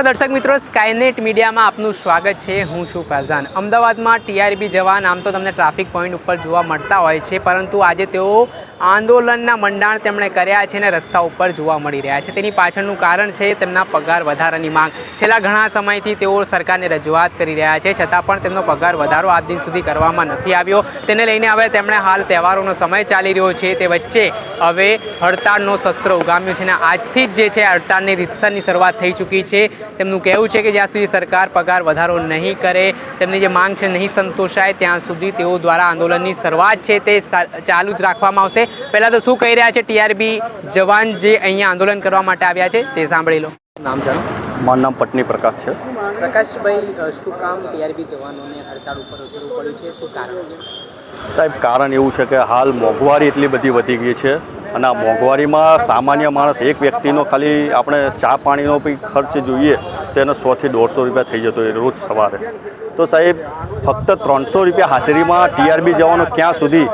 નમસ્કાર દર્શક મિત્રો સ્કાયનેટ મીડિયામાં આપનું સ્વાગત છે. હું છું ફૈઝાન. અમદાવાદમાં ટીઆરબી જવાન, આમ તો તમને ટ્રાફિક પોઈન્ટ ઉપર જોવા મળતા હોય છે, પરંતુ આજે તેઓ આંદોલનના મંડાણ તેમણે કર્યા છે અને રસ્તા ઉપર જોવા મળી રહ્યા છે. તેની પાછળનું કારણ છે તેમના પગાર વધારાની માંગ. છેલ્લા ઘણા સમયથી તેઓ સરકારને રજૂઆત કરી રહ્યા છે, છતાં પણ તેમનો પગાર વધારો આજ દિન સુધી કરવામાં નથી આવ્યો. તેને લઈને હવે તેમણે હાલ તહેવારોનો સમય ચાલી રહ્યો છે. તે વચ્ચે હવે હડતાળનો શસ્ત્ર ઉગામ્યું છે અને આજથી જ જે છે, હડતાળની રીતસરની શરૂઆત થઈ ચૂકી છે. તેમનું કહેવું છે કે જ્યાં સુધી સરકાર પગાર વધારો નહીં કરે તેમની જે માંગ છે નહીં સંતોષાય ત્યાં સુધી તેઓ દ્વારા આંદોલનની શરૂઆત છે તે ચાલુ જ રાખવામાં આવશે. પહેલાં તો શું કહી રહ્યા છે ટીઆરબી જવાન જે અહીંયા આંદોલન કરવા માટે આવ્યા છે તે સાંભળી લો. નામ જાણો મારું નામ પટની પ્રકાશ છે. પ્રકાશભાઈ શું કામ ટીઆરબી જવાનોને હડતાળ ઉપર ઉતરવું પડ્યું છે? શું કારણ છે? સાહેબ કારણ એવું છે કે હાલ મોંઘવારી એટલી બધી વધી ગઈ છે અને આ મોંઘવારીમાં સામાન્ય માણસ એક વ્યક્તિનો ખાલી આપણે ચા પાણીનો બી ખર્ચ જોઈએ, તો સોથી દોઢસો રૂપિયા થઈ જતો હોય રોજ સવારે. તો સાહેબ, ફક્ત ત્રણસો રૂપિયા હાજરીમાં ટીઆરબી જવાનો ક્યાં સુધી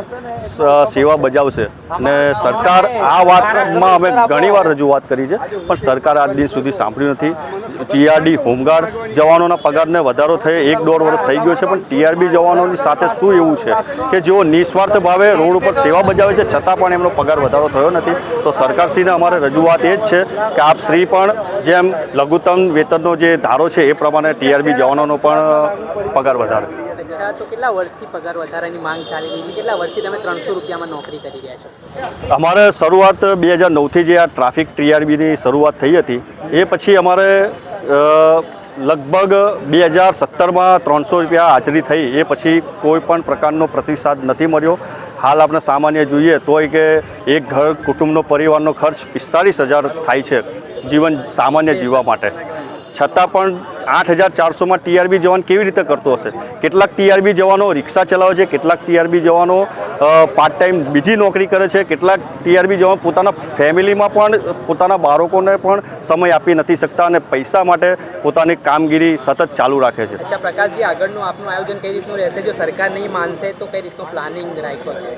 સેવા બજાવશે. ને સરકાર આ વાતમાં અમે ઘણીવાર રજૂઆત કરી છે, પણ સરકાર આજ દિન સુધી સાંભળ્યું નથી. ટીઆરડી હોમગાર્ડ જવાનોના પગારને વધારો થયો એક દોઢ વર્ષ થઈ ગયો છે, પણ ટીઆરબી જવાનોની સાથે શું એવું છે કે જેઓ નિસ્વાર્થ ભાવે રોડ ઉપર સેવા બજાવે છે, છતાં પણ એમનો પગાર વધારો થયો નથી? તો સરકારશ્રીને અમારે રજૂઆત એ જ છે કે આપ શ્રી પણ જેમ લઘુત્તમ વેતનનો જે ધારો છે, એ પ્રમાણે ટીઆરબી જવાનોનો પણ પગાર વધારે. અચ્છા તો કેટલા વર્ષથી પગાર વધારાની માંગ ચાલી રહી છે? કેટલા વર્ષથી તમે ત્રણસો રૂપિયામાં નોકરી કરી રહ્યા છો? અમારે શરૂઆત બે હજાર નવથી જે આ ટ્રાફિક ટીઆરબીની શરૂઆત થઈ હતી, એ પછી અમારે લગભગ બે હજાર સત્તરમાં ત્રણસો રૂપિયા હાજરી થઈ. એ પછી કોઈ પણ પ્રકારનો પ્રતિસાદ નથી મળ્યો. હાલ આપણે સામાન્ય જોઈએ તોય કે એક ઘર, કુટુંબનો પરિવારનો ખર્ચ પિસ્તાળીસ હજાર થાય છે, જીવન સામાન્ય જીવવા માટે. છતાં પણ આઠ હજાર ચારસોમાં ટીઆરબી જવાન કેવી રીતે કરતો હશે? કેટલાક ટીઆરબી જવાનો રિક્ષા ચલાવે છે કેટલાક ટીઆરબી જવાનો પાર્ટ ટાઈમ બીજી નોકરી કરે છે કેટલાક ટીઆરબી જવાન પોતાના ફેમિલીમાં પણ પોતાના બાળકોને પણ સમય આપી નથી શકતા અને પૈસા માટે પોતાની કામગીરી સતત ચાલુ રાખે છે. અચ્છા પ્રકાશજી આગળનું આપનું આયોજન કઈ રીતનું રહેશે? જો સરકાર નહીં માનશે તો કઈ રીતનું પ્લાનિંગ રાખ્યો છે?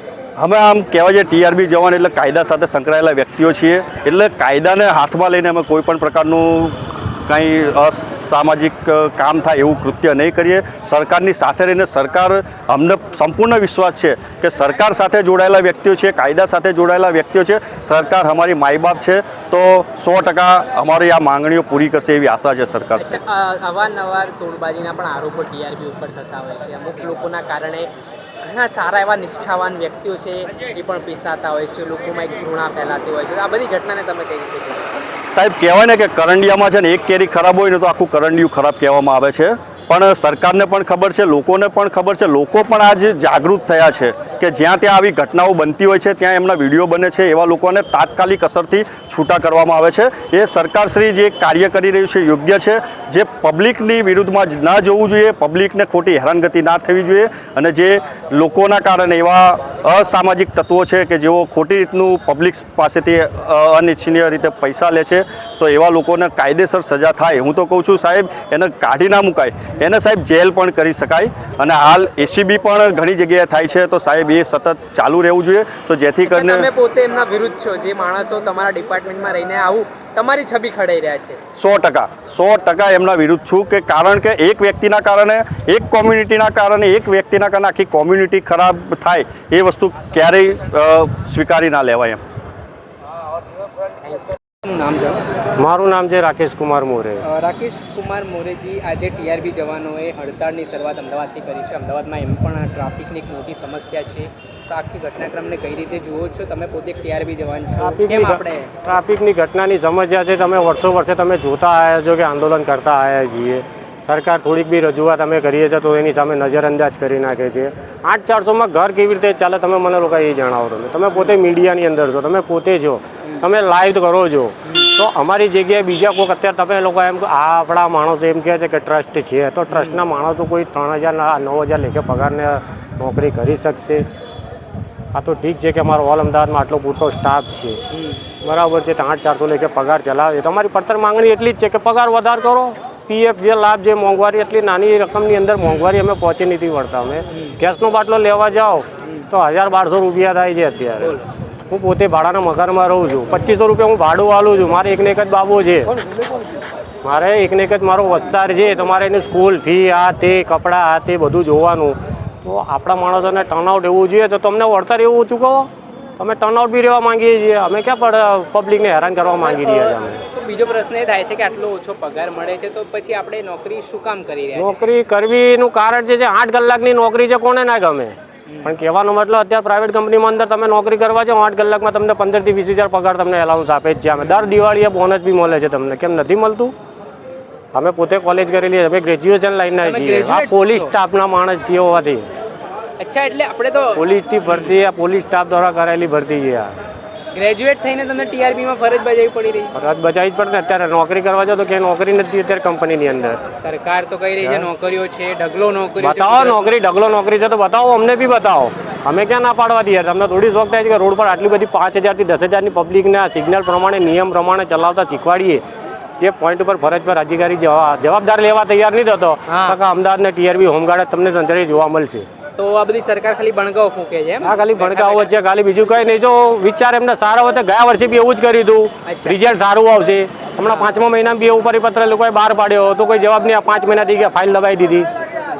અમે આમ કહેવાય છે ટીઆરબી જવાન એટલે કાયદા સાથે સંકળાયેલા વ્યક્તિઓ છીએ. એટલે કાયદાને હાથમાં લઈને અમે કોઈ પણ પ્રકારનું કંઈ અસામાજિક કામ થાય એવું કૃત્ય નહીં કરીએ. સરકારની સાથે રહીને સરકાર અમને સંપૂર્ણ વિશ્વાસ છે કે સરકાર સાથે જોડાયેલા વ્યક્તિઓ છે કાયદા સાથે જોડાયેલા વ્યક્તિઓ છે. સરકાર અમારી માય બાપ છે. તો સો ટકા અમારી આ માંગણીઓ પૂરી કરશે એવી આશા છે સરકાર અવારનવાર તોડબાજીના પણ આરોપો ટીઆરપી ઉપર થતા હોય છે. અમુક લોકોના કારણે ઘણા સારા એવા નિષ્ઠાવાન વ્યક્તિઓ છે એ પણ પીસાતા હોય છે. લોકોમાં એક ઘૃણા ફેલાતી હોય છે. આ બધી ઘટનાને તમે કઈ રીતે? સાહેબ, કહેવાય ને કે કરંડિયામાં છે ને એક કેરી ખરાબ હોય ને તો આખું કરંડિયું ખરાબ કહેવામાં આવે છે. પણ સરકારને પણ ખબર છે, લોકોને પણ ખબર છે, લોકો પણ આજ જાગૃત થયા છે કે જ્યાં ત્યાં આવી ઘટનાઓ બનતી હોય છે, ત્યાં એમના વીડિયો બને છે, એવા લોકોને તાત્કાલિક અસરથી છૂટા કરવામાં આવે છે. એ સરકારશ્રી જે કાર્ય કરી રહ્યું છે, યોગ્ય છે, જે પબ્લિકની વિરુદ્ધમાં જ ન જવું જોઈએ, પબ્લિકને ખોટી હેરાનગતિ ના થવી જોઈએ અને જે લોકોના કારણે એવા અસામાજિક તત્વો છે કે જેઓ ખોટી રીતનું પબ્લિક પાસેથી અનિચ્છનીય રીતે પૈસા લે છે, તો એવા લોકોને કાયદેસર સજા થાય. હું તો કહું છું સાહેબ, એને કાઢી ના મુકાય. એને સાહેબ જેલ પણ કરી શકાય અને હાલ એસીબી પણ ઘણી જગ્યાએ થાય છે તો સાહેબ એ સતત ચાલુ રહેવું જોઈએ. તો જેથી કરીને તમે પોતે એમના વિરુદ્ધ છો જે માણસો તમારા ડિપાર્ટમેન્ટમાં રહીને આવું તમારી છબી ખડાઈ રહ્યા છે. સો ટકા સો ટકા એમના વિરુદ્ધ છું કે કારણ કે એક વ્યક્તિના કારણે એક કોમ્યુનિટીના કારણે એક વ્યક્તિના કારણે આખી કોમ્યુનિટી ખરાબ થાય એ વસ્તુ ક્યારેય સ્વીકારી ના લેવાય એમ. મારું નામ છે રાકેશ કુમાર મોરે. રાકેશ કુમાર મોરેજી આજે ટીઆરબી જવાનોએ હડતાળની શરૂઆત અમદાવાદથી કરી છે. અમદાવાદમાં એમ પણ ટ્રાફિકની એક મોટી સમસ્યા છે. તો આખી ઘટનાક્રમને કઈ રીતે જુઓ છો? તમે પોતે ટીઆરબી જવાન છો. કેમ આપણે ટ્રાફિકની ઘટનાની સમસ્યા છે. તમે વર્ષો વર્ષે તમે જોતા આવ્યા છો કે આંદોલન કરતા આવ્યા છીએ. સરકાર થોડીક બી રજૂઆત અમે કરીએ છીએ તો એની સામે નજરઅંદાજ કરી નાખે છે. આઠ ચારસોમાં ઘર કેવી રીતે ચાલે તમે મને લોકો એ જણાવો તમે. તમે પોતે મીડિયાની અંદર છો, તમે પોતે છો, તમે લાઈવ કરો છો. તો અમારી જગ્યાએ બીજા કોઈક અત્યારે તમે લોકો એમ આ આપણા માણસો એમ કહે છે કે ટ્રસ્ટ છે, તો ટ્રસ્ટના માણસો કોઈ ત્રણ હજાર નવ હજાર લેખે પગારને નોકરી કરી શકશે. આ તો ઠીક છે કે અમારો ઓલ અમદાવાદમાં આટલો પૂરતો સ્ટાફ છે. બરાબર છે, આઠ ચારસો લેખે પગાર ચલાવે તો અમારી પડતર માંગણી એટલી જ છે કે પગાર વધાર કરો. પીએફ જે લાભ જે મોંઘવારી એટલી નાની રકમની અંદર મોંઘવારી અમે પહોંચી નથી વળતા. અમે ગેસનો બાટલો લેવા જાઓ તો હજાર બારસો રૂપિયા થાય છે અત્યારે. હું પોતે ભાડાના મકાનમાં રહું છું. પચીસો રૂપિયા હું ભાડું આલું છું. મારે એકને એક જ બાબો છે. મારે એકને એક જ મારો વસ્તાર છે. તમારે એની સ્કૂલ ફી આ તે કપડાં આ તે બધું જોવાનું. તો આપણા માણસોને ટર્નઆઉટ એવું જોઈએ તો તમને વળતર એવું ચૂકવો તમે ટર્નઆઉટ બી રહેવા માંગીએ છીએ. અમે ક્યાં પબ્લિકને હેરાન કરવા માંગી રહ્યા છીએ તો બીજો પ્રશ્ન એ થાય છે કે આટલો ઓછો પગાર મળે છે તો પછી આપણે નોકરી શું કામ કરી રહ્યા નોકરી કરવીનું કારણ જે છે આઠ કલાકની નોકરી છે કોને ના ગમે? પણ કહેવાનો મતલબ અત્યારે પ્રાઇવેટ કંપનીમાં અંદર તમે નોકરી કરવા જાઓ આઠ કલાકમાં તમને પંદરથી વીસ હજાર પગાર તમને એલાઉન્સ આપે જ છે. અમે દર દિવાળીએ બોનસ બી મળે છે તમને. કેમ નથી મળતું? અમે પોતે કોલેજ કરેલી અમે ગ્રેજ્યુએશન લાઈનના છીએ. આ પોલીસ સ્ટાફના માણસ છીએ હોવાથી. અચ્છા એટલે આપણે તો પોલીસની ભરતી આ પોલીસ સ્ટાફ દ્વારા કરાયેલી ભરતી છે આ. ગ્રેજ્યુએટ થઈને તમને ટીઆરપીમાં ફરજ બજાવી પડી રહી. ફરજ બજાવી જ પડે અત્યારે નોકરી કરવા જાઓ તો કે નોકરી નથી અત્યારે કંપનીની અંદર. સરકાર તો કહી રહી છે નોકરીઓ છે ઢગલો નોકરી બતાવો નોકરી ઢગલો નોકરી છે તો બતાવો અમને બી બતાવો. અમે ક્યાં ના પાડવા દઈએ? તમને થોડી શોખ થાય છે કે રોડ પર આટલી બધી પાંચ હજારથી દસ હજારની પબ્લિકને આ સિગ્નલ પ્રમાણે નિયમ પ્રમાણે ચલાવતા શીખવાડીએ જે પોઈન્ટ ઉપર ફરજ પર અધિકારી જવા- જવાબદાર લેવા તૈયાર નહીં થતો. તો ટીઆરબી હોમગાર્ડ તમને તંત્રે જોવા મળશે. તો આ બધી સરકાર ખાલી બણગાઓ ફૂંકે છે એમ? આ ખાલી ભડકાવો છે ખાલી બીજું કંઈ નહીં. જો વિચાર એમને સારો હોય તો ગયા વર્ષે બી એવું જ કર્યું હતું. રિઝલ્ટ સારું આવશે. હમણાં પાંચમા મહિનામાં બી એવું પરિપત્ર લોકોએ બહાર પાડ્યો તો કોઈ જવાબ નહીં. આ પાંચ મહિના થઈ ગયા ફાઇલ દબાઈ દીધી.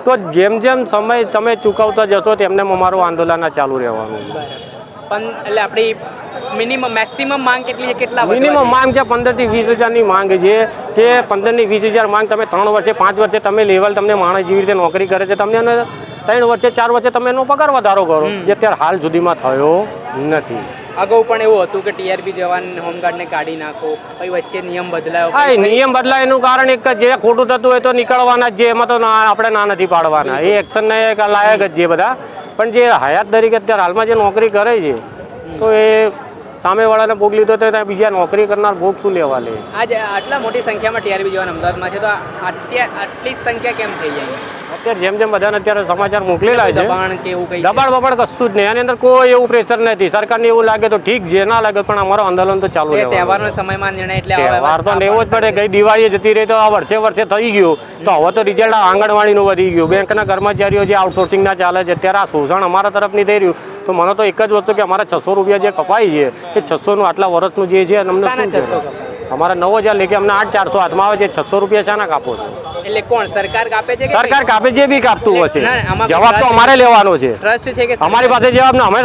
તો જેમ જેમ સમય તમે ચૂકવતા જશો તેમને અમારું આંદોલન ચાલુ રહેવાનું. પણ એટલે આપણી મિનિમમ મેક્સિમમ માંગ કેટલી છે? કેટલા મિનિમમ માંગ છે પંદરથી વીસ હજારની માંગ છે. જે પંદરથી વીસ હજાર માંગ તમે ત્રણ વર્ષે પાંચ વર્ષે તમે લેવલ તમને માણસ જેવી રીતે નોકરી કરે છે. તમને ત્રણ વર્ષે ચાર વર્ષે તમે એનો પગાર વધારો કરો જે અત્યારે હાલ સુધીમાં થયો નથી. અગાઉ પણ એવું હતું કે ટીઆરપી જવાન હોમગાર્ડને કાઢી નાખો પછી વચ્ચે નિયમ બદલાયો. હા નિયમ બદલાય એનું કારણ એક જે ખોટું થતું હોય તો નીકળવાના જ જે એમાં તો આપણે ના નથી પાડવાના. એ એક્શન ને લાયક જ છે બધા. પણ જે હયાત તરીકે અત્યારે હાલમાં જે નોકરી કરે છે તો એ સામેવાળાને ભોગ લીધો તો ત્યાં બીજા નોકરી કરનાર ભોગ શું લેવા લે? આજે આટલા મોટી સંખ્યામાં ટીઆરપી જવાન અમદાવાદમાં છે તો આટલી જ સંખ્યા કેમ થઈ જાય? અત્યારે જેમ જેમ બધાને અત્યારે સમાચાર મોકલેલા છે દબાણ કે એવું કઈ દબાણ બબાણ કશું જ નહીં. આની અંદર કોઈ એવું પ્રેશર નથી. સરકારને એવું લાગે તો ઠીક છે ના લાગે પણ અમારો આંદોલન તો ચાલુ રહેવાનું તહેવારના સમયમાં નિર્ણય એટલે તહેવાર તો લેવો જ પડે. ગઈ દિવાળી જતી રહી તો આ વર્ષે વર્ષે થઈ ગયું. તો હવે તો રિઝલ્ટ આંગણવાડીનું વધી ગયું. બેંકના કર્મચારીઓ જે આઉટસોર્સિંગના ચાલે છે અત્યારે આ શોષણ અમારા તરફની થઈ રહ્યું. તો મને તો એક જ વસ્તુ કે અમારા છસો રૂપિયા જે કપાય છે એ છસોનું આટલા વર્ષનું જે છે અમને શું છે? અમારા નવ હજાર લેકે અમને આઠ ચારસો હાથમાં આવે છે. છસો રૂપિયા શાના કાપો છો? એટલે કોણ સરકાર કાપે છે સરકાર કાપે છે બી કાપતું હશે જવાબ તો અમારે લેવાનો છે. ટ્રસ્ટ છે કે અમારી પાસે જવાબ ના અમે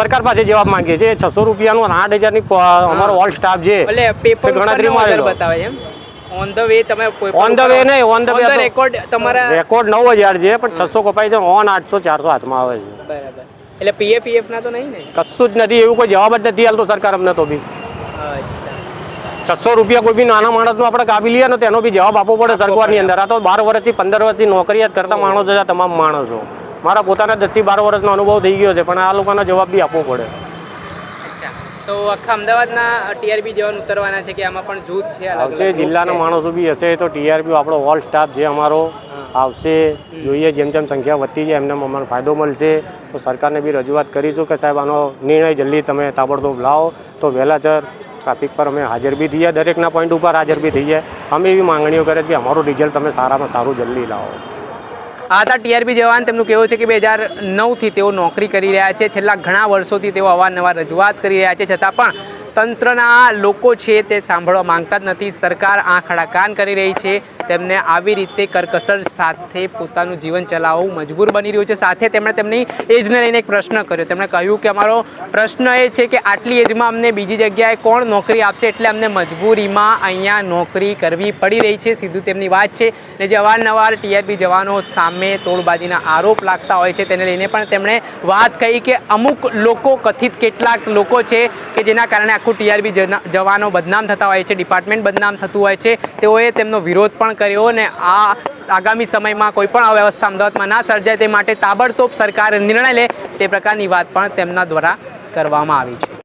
સરકાર પાસે જવાબ માંગીએ છીએ. છસો રૂપિયાનું આઠ હજારની અમારો ઓલ સ્ટાફ છે. એટલે પેપર ગણતરી. બતાવે છે ઓન ધ વે તમે કોઈ On the way નહીં, ઓન ધ રેકોર્ડ તમારા રેકોર્ડ નવ હજાર છે પણ છસો કપાય છે ઓન આઠસો ચારસો હાથમાં આવે છે. બરાબર. એટલે પીએફ પીએફ ના તો નહીં ને? કશું જ નથી એવું કોઈ જવાબ જ નથી હાલતો સરકાર અમને તો બી. છસો રૂપિયા કોઈ બી નાના માણસનો આપણે કાપી લઈએ ને તેનો બી જવાબ આપવો પડે સરકારની અંદર. આ તો બાર વર્ષથી પંદર વર્ષથી નોકરિયાત કરતા માણસો છે તમામ માણસો. મારા પોતાના દસથી બાર વર્ષનો અનુભવ થઈ ગયો છે પણ આ લોકોનો જવાબ બી આપવો પડે. તો આખા અમદાવાદના ટીઆરબી જવાન ઉતરવાના છે કે આમાં પણ જૂથ છે આવશે જિલ્લાના માણસો બી હશે તો ટીઆરપી આપણો ઓલ સ્ટાફ જે અમારો આવશે જોઈએ જેમ જેમ સંખ્યા વધતી જાય એમને અમને ફાયદો મળશે. તો સરકારને બી રજૂઆત કરીશું કે સાહેબ આનો નિર્ણય જલ્દી તમે તાબડતોબ લાવો. તો વહેલાસર ટ્રાફિક પર અમે હાજર બી થઈએ, દરેકના પોઈન્ટ ઉપર હાજર બી થઈ જાય અમે એવી માંગણીઓ કરે કે અમારું રિઝલ્ટ તમે સારામાં સારું જલ્દી લાવો. આ હતા ટીઆરબી જવાન, તેમનું કહેવું છે કે બે હજાર નવથી તેઓ નોકરી કરી રહ્યા છે. છેલ્લા ઘણા વર્ષોથી તેઓ અવારનવાર રજૂઆત કરી રહ્યા છે. છતાં પણ તંત્રના લોકો છે તે સાંભળવા માંગતા જ નથી. સરકાર આંખ આડા કાન કરી રહી છે. તેમને આવી રીતે કરકસર સાથે પોતાનું જીવન ચલાવવું મજબૂર બની રહ્યું છે. સાથે તેમણે તેમની એજને લઈને એક પ્રશ્ન કર્યો. તેમણે કહ્યું કે અમારો પ્રશ્ન એ છે કે આટલી એજમાં અમને બીજી જગ્યાએ કોણ નોકરી આપશે? એટલે અમને મજબૂરીમાં અહીંયા નોકરી કરવી પડી રહી છે. સીધું તેમની વાત છે. ને જે અવારનવાર ટીઆરપી જવાનો સામે તોડબાજીના આરોપ લાગતા હોય છે. તેને લઈને પણ તેમણે વાત કહી કે અમુક લોકો, કથિત કેટલાક લોકો છે કે જેના કારણે આખું ટીઆરબી જવાનો બદનામ થતા હોય છે, ડિપાર્ટમેન્ટ બદનામ થતું હોય છે, તેઓએ તેમનો વિરોધ પણ કર્યો અને આ આગામી સમયમાં કોઈ પણ અવ્યવસ્થા અમદાવાદમાં ના સર્જાય તે માટે તાબડતોબ સરકાર નિર્ણય લે તે પ્રકારની વાત પણ તેમના દ્વારા કરવામાં આવી છે.